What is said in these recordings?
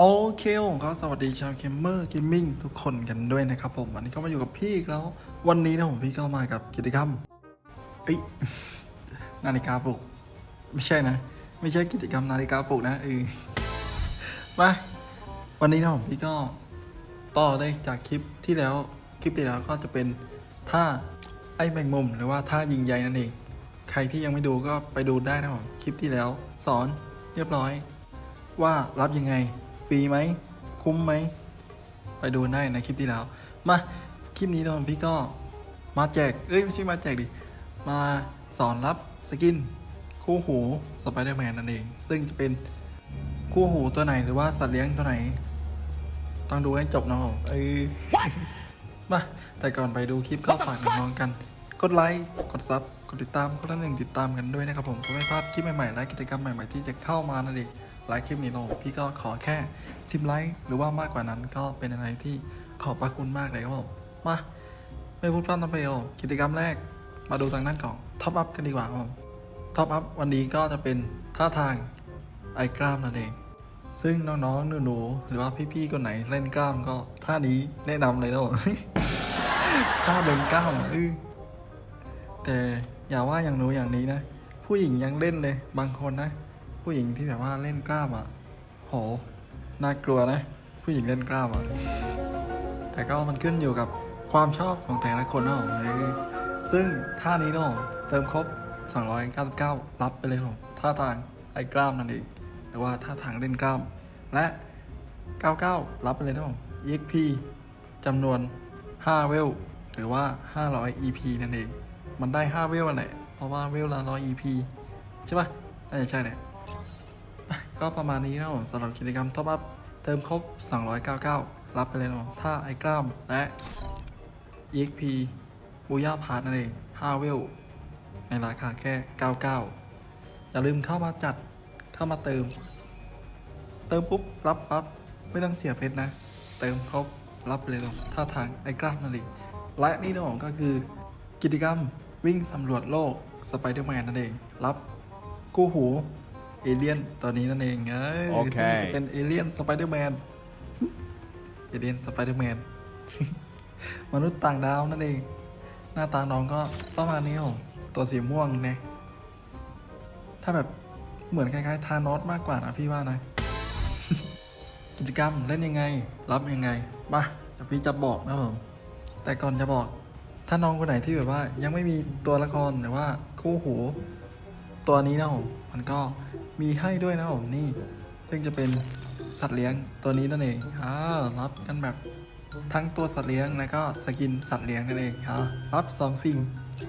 โอเคผมก็สวัสดีชาวเคมเมอร์เกมมิ่งทุกคนกันด้วยนะครับผม วันนี้ก็มาอยู่กับพี่อีกแล้ว วันนี้นะผมพี่ก็มากับกิจกรรมเอ้ยนาฬิกาปลุก ไม่ใช่นะ ไม่ใช่กิจกรรมนาฬิกาปลุกนะเออมาวันนี้นะผมพี่ก็ต่อได้จากคลิปที่แล้วคลิปที่แล้วก็จะเป็นท่าไอ้แมงมุมหรือว่าท่ายิงใยนั่นเอง ใครที่ยังไม่ดูก็ไปดูได้นะผมคลิปที่แล้ว สอนเรียบร้อย ว่ารับยังไง ฟรีไหม คุ้มไหม ไปดูได้ในคลิปที่แล้ว มา คลิปนี้นะผมพี่ก็มาแจก เอ้ย ไม่ใช่มาแจกดิ มาสอนรับสกิน คู่หูสไปเดอร์แมนนั่นเอง ซึ่งจะเป็นคู่หูตัวไหนหรือว่าสัตว์เลี้ยงตัวไหน ต้องดูให้จบนะผมเออมาแต่ก่อนไปดูคลิปก็ฝากน้องๆกัน กดไลค์ กดซับ กดติดตามคนละหนึ่งติดตามกันด้วยนะครับผมเพื่อไม่พลาดคลิปใหม่ๆและกิจกรรมใหม่ๆที่จะเข้ามานั่นเอง ไลค์คลิปนี้เราพี่ก็ขอแค่ 10 ไลค์หรือว่ามากกว่านั้นก็เป็นอะไรที่ขอบพระคุณมากเลยครับผมมาไม่พูดพร่ำทำเพลงกิจกรรมแรกมาดูทางด้านของท็อปอัพกันดีกว่าครับผมท็อปอัพวันนี้ก็จะเป็นท่าทางไอกล้ามนั่นเอง ซึ่งน้องๆหนูๆหรือว่าพี่ๆคนไหนเล่นกล้ามก็ท่านี้แนะนำเลยนะผมท่าเบ่งกล้ามอะเออแต่อย่าว่าอย่างหนูอย่างนี้นะ ผู้หญิงยังเล่นเลยบางคนนะ ผู้หญิงที่แบบว่าเล่นกล้ามอะโหน่ากลัวนะ ผู้หญิงเล่นกล้ามอะแต่ก็มันขึ้นอยู่กับความชอบของแต่ละคนนะผมเออซึ่งท่านี้นะผมเติมครบ 299 รับไปเลยผมท่าทางไอ้กล้ามนั่นเองหรือว่าท่าทางเล่นกล้าม และ 99 รับไปเลยนะผม EXP จำนวน 5 เวล หรือว่า 500 EP นั่นเอง มันได้ 5 เวลแหละเพราะว่าเวลละ100 EP ใช่ปะน่าจะใช่แหละ ก็ประมาณนี้นะผมสำหรับกิจกรรมท็อปอัพเติมครบ 299 รับไปเลยนะผมถ้าไอ้กล้ามและ EXP บูย่าพาร์ทนั่นเอง5เวล ในราคาแค่ 99 อย่าลืมเข้ามาจัดเข้ามาเติม เติมปุ๊บ รับปั๊บ ไม่ต้องเสียเพชรนะ เติมครบรับไปเลยนะท่าทางไอ้กล้ามนั่นเองและนี่นะผมก็คือ กิจกรรมวิ่งสำรวจโลกสไปเดอร์แมนนั่นเอง รับกู้หู เอเลียนตัวนี้นั่นเองเอ้ยโอเค ซึ่งจะเป็นเอเลียนสไปเดอร์แมน เอเลียนสไปเดอร์แมน มนุษย์ต่างดาวนั่นเอง หน้าตาน้องก็ประมาณนี้ครับตัวสีม่วงเนี่ย ถ้าแบบเหมือนคล้ายๆ ทานอสมากกว่านะพี่ว่านะ กิจกรรมเล่นยังไง รับยังไงมาเดี๋ยวพี่จะบอกนะผมแต่ก่อนจะบอก ถ้าน้องคนไหนที่แบบว่า ยังไม่มีตัวละครหรือว่าคู่หู ตัวนี้นะผมมันก็มีให้ด้วยนะผมนี่ ซึ่งจะเป็นสัตว์เลี้ยงตัวนี้นั่นเองอ่ารับกันแบบทั้งตัวสัตว์เลี้ยงแล้วก็สกินสัตว์เลี้ยงนั่นเองอ่ารับสองสิ่ง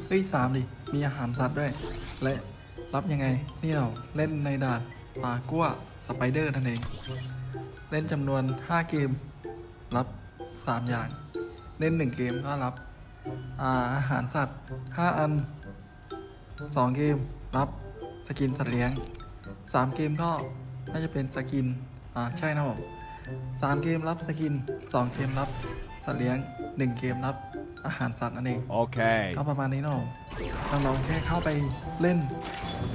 เอ้ยสามดิมีอาหารสัตว์ด้วย และรับยังไงนี่เราเล่นในด่านปากัวสไปเดอร์นั่นเอง เล่นจำนวน 5 เกม รับ 3 อย่าง เล่น 1 เกมก็รับอาอาหารสัตว์ 5 อัน 2 เกมรับ สกินสัตว์เลี้ยง 3 เกมก็น่าจะเป็นสกิน อ่า ใช่นะผม3เกมรับสกิน 2 เกมรับสัตว์เลี้ยง 1 เกมรับอาหารสัตว์นั่นเอง Okay. ก็ประมาณนี้เนาะเราลองแค่เข้าไปเล่น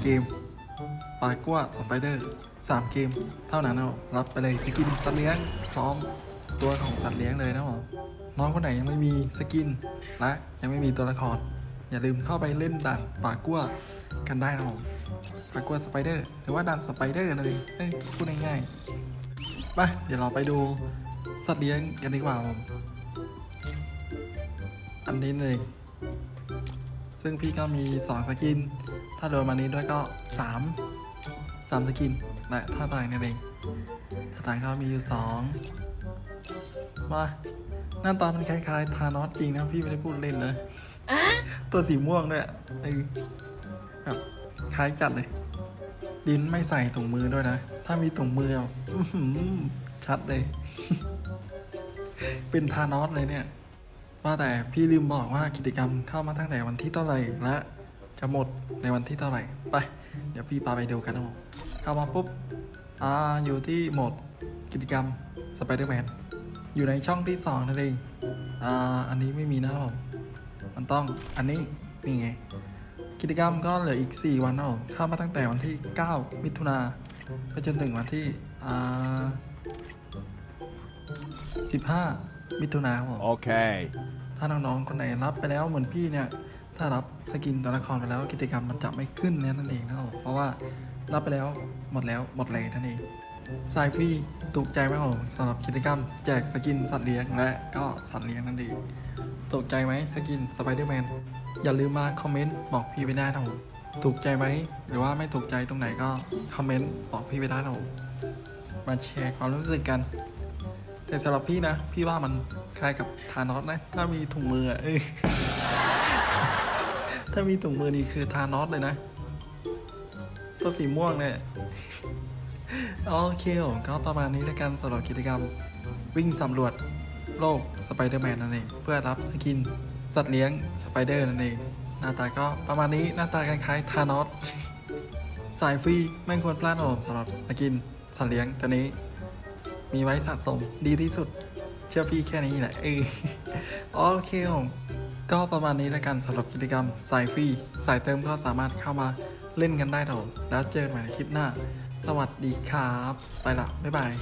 เกมปากัวสไปเดอร์สามเกม เท่านั้นเนาะรับไปเลยสกินสัตว์เลี้ยงพร้อมตัวของสัตว์เลี้ยงเลยนะผมน้องคนไหนยังไม่มีสกิน และยังไม่มีตัวละคร อย่าลืมเข้าไปเล่นด่านปากัว กันได้นะผมปากัวสไปเดอร์หรือว่าด่านสไปเดอร์นั่นเองเอ้ยพูดง่ายๆไปเดี๋ยวเราไปดูสัตว์เลี้ยงกันดีกว่าผมอันนี้เลยซึ่งพี่ก็มี2สกิน ถ้ารวมอันนี้ด้วยก็3 3สกินและท่าทางนั่นเองท่าทางก็มีอยู่2มาหน้าตามันคล้ายๆ ทานอสจริงนะพี่ไม่ได้พูดเล่นนะตัวสีม่วงด้วยอะเออแบบ คล้ายจัดเลย ดินไม่ใส่ถุงมือด้วยนะ ถ้ามีถุงมืออะอื้อหือชัดเลย เป็นทานอสเลยเนี่ย ว่าแต่พี่ลืมบอกว่ากิจกรรมเข้ามาตั้งแต่วันที่เท่าไหร่และจะหมดในวันที่เท่าไหร่ ไป เดี๋ยวพี่พาไปดูกันนะผมเข้ามาปุ๊บ อ่า อยู่ที่โหมดกิจกรรมสไปเดอร์แมนอยู่ในช่องที่สองนั่นเอง อ่า อันนี้ไม่มีนะครับผม มันต้อง อันนี้ นี่ไง กิจกรรมก็เหลืออีก 4 วันนะผมเข้ามาตั้งแต่วันที่ 9 มิถุนาไปจนถึงวันที่อ่า15 มิถุนายนครับผม Okay. ถ้าน้องๆคนไหนรับไปแล้วเหมือนพี่เนี่ย ถ้ารับสกินตัวละครไปแล้วกิจกรรมมันจะไม่ขึ้นเนี่ยนั่นเองนะครับผมเพราะว่ารับไปแล้วหมดแล้วหมดเลยนั่นเองสายฟรีถูกใจไหมครับผมสำหรับกิจกรรม แจกสกินสัตว์เลี้ยงและก็สัตว์เลี้ยงนั่นเองถูกใจไหมสกินสไปเดอร์แมน อย่าลืมมาคอมเมนต์บอกพี่ไปได้นะผมถูกใจไหมหรือว่าไม่ถูกใจตรงไหนก็คอมเมนต์บอกพี่ไปได้นะผมมาแชร์ความรู้สึกกัน แต่สำหรับพี่นะ พี่ว่ามันคล้ายกับทานอสนะ ถ้ามีถุงมืออะเออถ้ามีถุงมือนี่คือทานอสเลยนะ ตัวสีม่วงเนี่ยโอเคผมก็ประมาณนี้แล้วกันสำหรับกิจกรรม วิ่งสำรวจโลกสไปเดอร์แมนนั่นเองเพื่อรับสกิน สัตว์เลี้ยงสไปเดอร์นั่นเอง หน้าตาก็ประมาณนี้หน้าตาคล้ายๆทานอสสายฟรีไม่ควรพลาดนะผมสำหรับสกินสัตว์เลี้ยงตัวนี้ มีไว้สะสมดีที่สุด เชื่อพี่แค่นี้แหละเออโอเคผมก็ประมาณนี้แล้วกันสำหรับกิจกรรมสายฟรีสายเติมก็สามารถเข้ามาเล่นกันได้ครับผมแล้วเจอกันใหม่ในคลิปหน้า สวัสดีครับ ไปละบ๊ายบาย